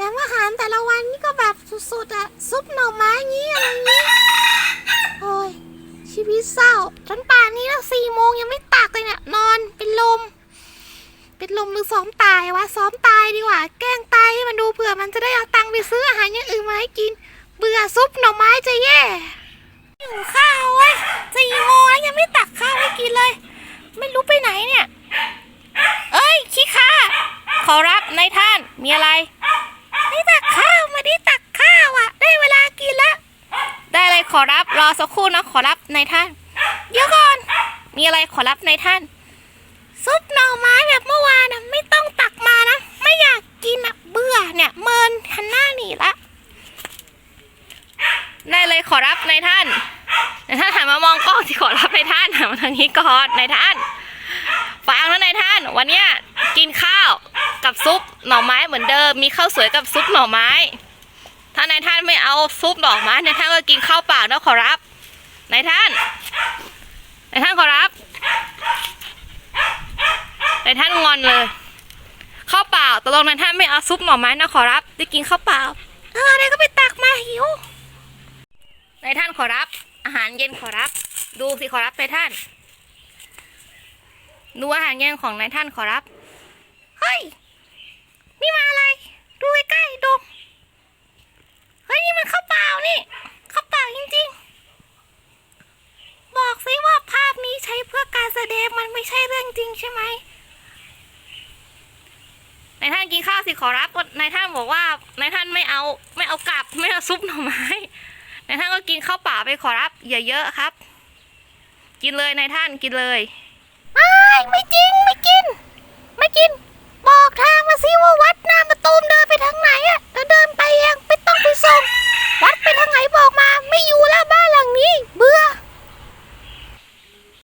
แต่อาหารแต่ละวันนี่ก็แบบสุดๆอะซุปหน่อไม้งี้อะไรงี้โอ้ยชีวิตเศร้าจนป่านนี้แล้วสี่โมงยังไม่ตักเลยเนี่ยนอนเป็นลม เป็นลมหรือซ้อมตายวะซ้อมตายดีกว่า แกล้งตายให้มันดูเผื่อมันจะได้เอาตังค์ไปซื้ออาหารอย่างอื่นมาให้กิน เบื่อซุปหน่อไม้จะแย่หิวข้าวเว้ยสี่โมงยังไม่ตักข้าวให้กินเลย ไม่รู้ไปไหนเนี่ย เอ้ยขี้ข้าขอรับนายท่านมีอะไร ไม่ตักข้าวมาดิตักข้าวอะ ได้เวลากินแล้ว ได้เลย ขอรับรอสักครู่นะขอรับนายท่าน เดี๋ยวก่อน มีอะไรขอรับนายท่าน ซุปหน่อไม้แบบเมื่อวานนะไม่ต้องตักมานะ ไม่อยากกินอะเบื่อเนี่ยเมินหันหน้าหนีละได้เลยขอรับนายท่านนายท่านหันมามองกล้องที่ขอรับนายท่านหันมาทางนี้ก่อนนายท่านฟังนะนายท่าน วันเนี้ยกินข้าวกับซุปหน่อไม้เหมือนเดิม มีข้าวสวยกับซุปหน่อไม้ ถ้านายท่านไม่เอาซุปหน่อไม้นายท่านก็กินข้าวเปล่านะขอรับนายท่านนายท่านขอรับนายท่านงอนเลยข้าวเปล่าตกลงนายท่านไม่เอาซุปหน่อไม้นะขอรับได้กินข้าวเปล่า เออเดี๋ยก็ไปตักมาหิวนายท่านขอรับ อาหารเย็นขอรับ ดูสิขอรับนายท่าน ดูอาหารเย็นของนายท่านขอรับเฮ้ยนี่มาอะไร ดูใกล้ๆดมเฮ้ย นี่มันข้าวเปล่านี่ ข้าวเปล่าจริงๆ บอกสิว่าภาพนี้ใช้เพื่อการแสดง มันไม่ใช่เรื่องจริงใช่ไหมนายท่านกินข้าวสิขอรับก็นายท่านบอกว่านายท่านไม่เอาไม่เอากลับไม่เอาซุปหน่อไม้นายท่านก็กินข้าวเปล่าไปขอรับอย่าเยอะครับ กินเลยนายท่านกินเลยไม่จริง